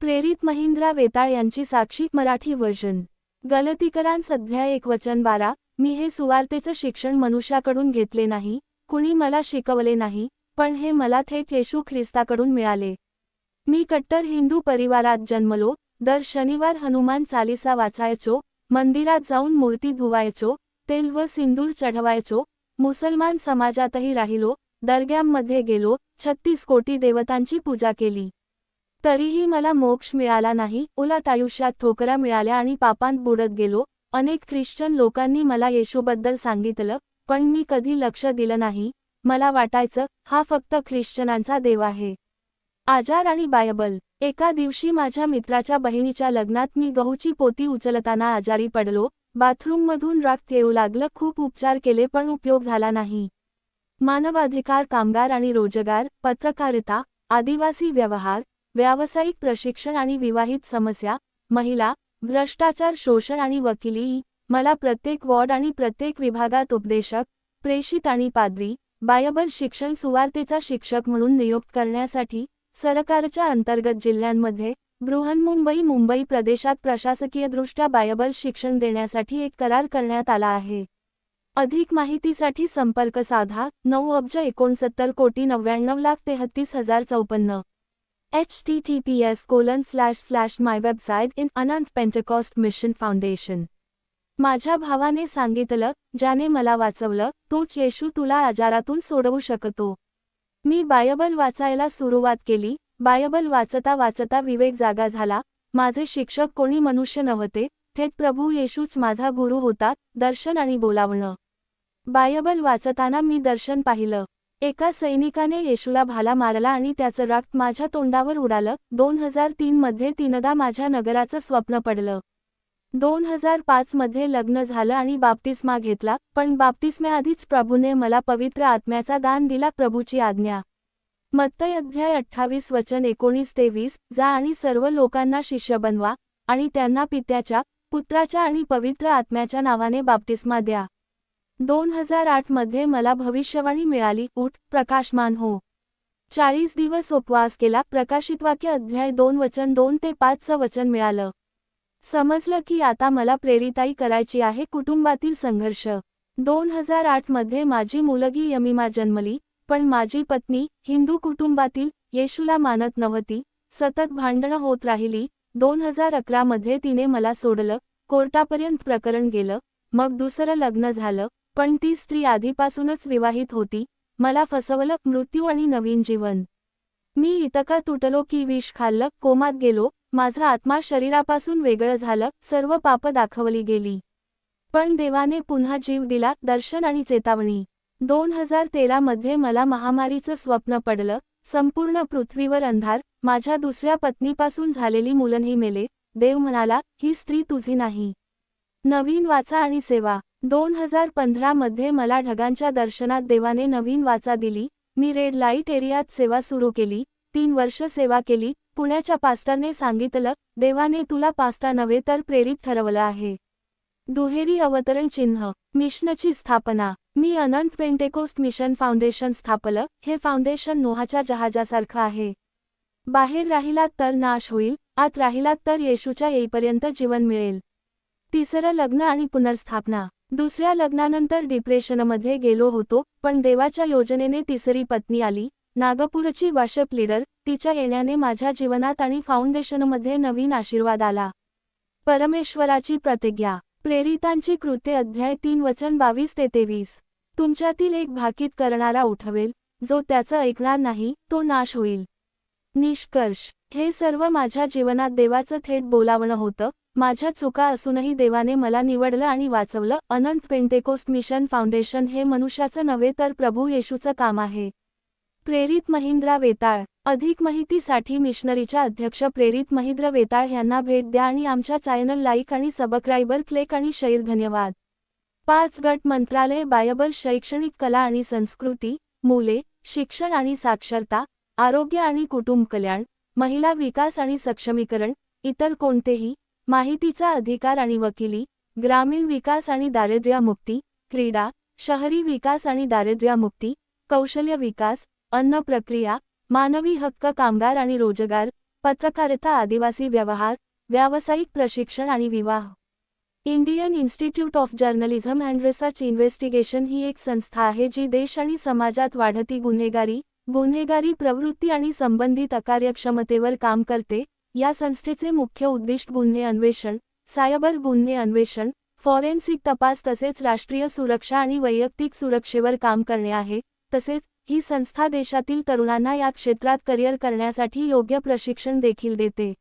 प्रेरित महिंद्रा वेताळ यांची साक्षी मराठी वर्जन गलतीकरान सध्या एक वचन बारा मी हे सुवार्तेचं शिक्षण मनुष्याकडून घेतले नाही कुणी मला शिकवले नाही पण हे मला थेट येशू ख्रिस्ताकडून मिळाले. मी कट्टर हिंदू परिवारात जन्मलो दर शनिवार हनुमान चालिसा वाचायचो मंदिरात जाऊन मूर्ती धुवायचो तेल व सिंदूर चढवायचो मुसलमान समाजातही राहिलो दर्ग्यांमध्ये गेलो छत्तीस कोटी देवतांची पूजा केली. तरीही मला मोक्ष मिळाला नाही. उलट आयुष्यात ठोकरा मिळाल्या आणि पापांत बुडत गेलो. अनेक ख्रिश्चन लोकांनी मला येशूबद्दल सांगितलं पण मी कधी लक्ष दिलं नाही. मला वाटायचं हा फक्त ख्रिश्चनांचा देव आहे. आजार आणि बायबल. एका दिवशी माझ्या मित्राच्या बहिणीच्या लग्नात मी गहूची पोती उचलताना आजारी पडलो. बाथरूममधून रक्त येऊ लागलं. खूप उपचार केले पण उपयोग झाला नाही. मानवाधिकार कामगार आणि रोजगार पत्रकारिता आदिवासी व्यवहार व्यावसायिक प्रशिक्षण आणि विवाहित समस्या महिला भ्रष्टाचार शोषण आणि वकिली मला प्रत्येक वॉर्ड आणि प्रत्येक विभागात उपदेशक प्रेषित आणि पाद्री बायबल शिक्षण सुवार्तेचा शिक्षक म्हणून नियुक्त करण्यासाठी सरकारच्या अंतर्गत जिल्ह्यांमध्ये बृहन्मुंबई मुंबई प्रदेशात प्रशासकीयदृष्ट्या बायबल शिक्षण देण्यासाठी एक करार करण्यात आला आहे. अधिक माहितीसाठी संपर्क साधा नऊ अब्ज एकोणसत्तर कोटी नव्याण्णव लाख तेहतीस हजार चौपन्न. Https colon slash slash my website in Anant Pentecost Mission Foundation माझ्या भावाने सांगितलं ज्याने मला वाचवलं तोच येशू तुला आजारातून सोडवू शकतो. मी बायबल वाचायला सुरुवात केली बायबल वाचता वाचता विवेक जागा झाला माझे शिक्षक कोणी मनुष्य नव्हते थेट प्रभू येशूच माझा गुरु होता दर्शन आणि बोलावणं. बायबल वाचताना मी दर्शन पाहिलं. एका सैनिकाने येशूला भाला मारला आणि त्याचं रक्त माझ्या तोंडावर उडालं. दोन हजार तीन मध्ये तीनदा माझ्या नगराचं स्वप्न पडलं. दोन हजार पाच मध्ये लग्न झालं आणि बाप्तिस्मा घेतला पण बाप्तिस्म्याआधीच प्रभूने मला पवित्र आत्म्याचा दान दिला प्रभूची आज्ञा. मत्तय अध्याय अठ्ठावीस वचन एकोणीस ते वीस जा आणि सर्व लोकांना शिष्य बनवा आणि त्यांना पित्याच्या पुत्राच्या आणि पवित्र आत्म्याच्या नावाने बाप्तिस्मा द्या. दोन हजार आठमध्ये मला भविष्यवाणी मिळाली. उठ प्रकाशमान हो. चाळीस दिवस उपवास केला. प्रकाशित वाक्य अध्याय दोन वचन दोन ते पाचचं वचन मिळालं. समजलं की आता मला प्रेरिताई करायची आहे. कुटुंबातील संघर्ष. दोन हजार आठमध्ये माझी मुलगी यमिमा जन्मली पण माझी पत्नी हिंदू कुटुंबातील येशूला मानत नव्हती. सतत भांडणं होत राहिली. दोन हजार अकरा मध्ये तिने मला सोडलं. कोर्टापर्यंत प्रकरण गेलं. मग दुसरं लग्न झालं. पण ती स्त्री आधीपासूनच विवाहित होती. मला फसवलं मृत्यू आणि नवीन जीवन. मी इतका तुटलो की विष खाल्लं कोमात गेलो. माझा आत्मा शरीरापासून वेगळं झालं सर्व पाप दाखवली गेली. पण देवाने पुन्हा जीव दिला दर्शन आणि चेतावणी. दोन हजार तेरा मध्ये मला महामारीचं स्वप्न पडलं. संपूर्ण पृथ्वीवर अंधार. माझ्या दुसऱ्या पत्नीपासून झालेली मुलंही मेले. देव म्हणाला ही स्त्री तुझी नाही. नवीन वाचा आणि सेवा. दोन हजार पंधरा मध्ये मला ढगांच्या दर्शनात देवाने नवीन वाचा दिली. मी रेड लाइट एरियात सेवा सुरू केली. तीन वर्ष सेवा केली. पुण्याच्या पास्टरने सांगितलं देवाने तुला पास्टा नव्हे तर प्रेरित ठरवलं आहे. दुहेरी अवतरण चिन्ह मिशनची स्थापना. मी अनंत पेंटेकोस्ट मिशन फाउंडेशन स्थापलं. हे फाउंडेशन नोहाच्या जहाजासारखं आहे. बाहेर राहिलात तर नाश होईल. आत राहिलात तर येशूच्या येईपर्यंत जीवन मिळेल. तिसरं लग्न आणि पुनर्स्थापना. दुसऱ्या लग्नानंतर डिप्रेशनमध्ये गेलो होतो पण देवाच्या योजनेने तिसरी पत्नी आली. नागपूरची वाशप लीडर तिच्या येण्याने माझ्या जीवनात आणि फाउंडेशनमध्ये नवीन आशीर्वाद आला. परमेश्वराची प्रतिज्ञा. प्रेरितांची कृत्य अध्याय तीन वचन बावीस ते तेवीस. तुमच्यातील एक भाकीत करणारा उठवेल जो त्याचं ऐकणार नाही तो नाश होईल. निष्कर्ष. हे सर्व माझ्या जीवनात देवाचं थेट बोलावणं होतं माझ्या चुका असूनही देवाने मला निवडलं आणि वाचवलं. अनंत पेंटेकोस्ट मिशन फाउंडेशन हे मनुष्याचं नव्हे तर प्रभू येशूचं काम आहे. प्रेरित महिंद्रा वेताळ. अधिक माहितीसाठी मिशनरीच्या अध्यक्ष प्रेरित महिंद्र वेताळ यांना भेट द्या आणि आमच्या चॅनल लाईक आणि सबस्क्राईबर क्लिक आणि शेअर धन्यवाद. पाच गट मंत्रालय बायबल शैक्षणिक कला आणि संस्कृती मुले शिक्षण आणि साक्षरता आरोग्य आणि कुटुंब कल्याण महिला विकास आणि सक्षमीकरण इतर कोणतेही माहितीचा अधिकार आणि वकिली ग्रामीण विकास आणि दारिद्र्यमुक्ती क्रीडा शहरी विकास आणि दारिद्र्यमुक्ती कौशल्य विकास अन्न प्रक्रिया मानवी हक्क कामगार आणि रोजगार पत्रकारिता आदिवासी व्यवहार व्यावसायिक प्रशिक्षण आणि विवाह. Indian Institute of Journalism and Research Investigation ही एक संस्था आहे जी देश आणि समाजात वाढती गुन्हेगारी गुन्हेगारी प्रवृत्ती आणि संबंधित अकार्यक्षमतेवर काम करते या संस्थेचे मुख्य उद्दिष्ट गुन्हे अन्वेषण सायबर गुन्हे अन्वेषण फॉरेन्सिक तपास तसेच राष्ट्रीय सुरक्षा आणि वैयक्तिक सुरक्षेवर काम करणे आहे. तसेच ही संस्था देशातील तरुणांना या क्षेत्रात करिअर करण्यासाठी योग्य प्रशिक्षण देखील देते.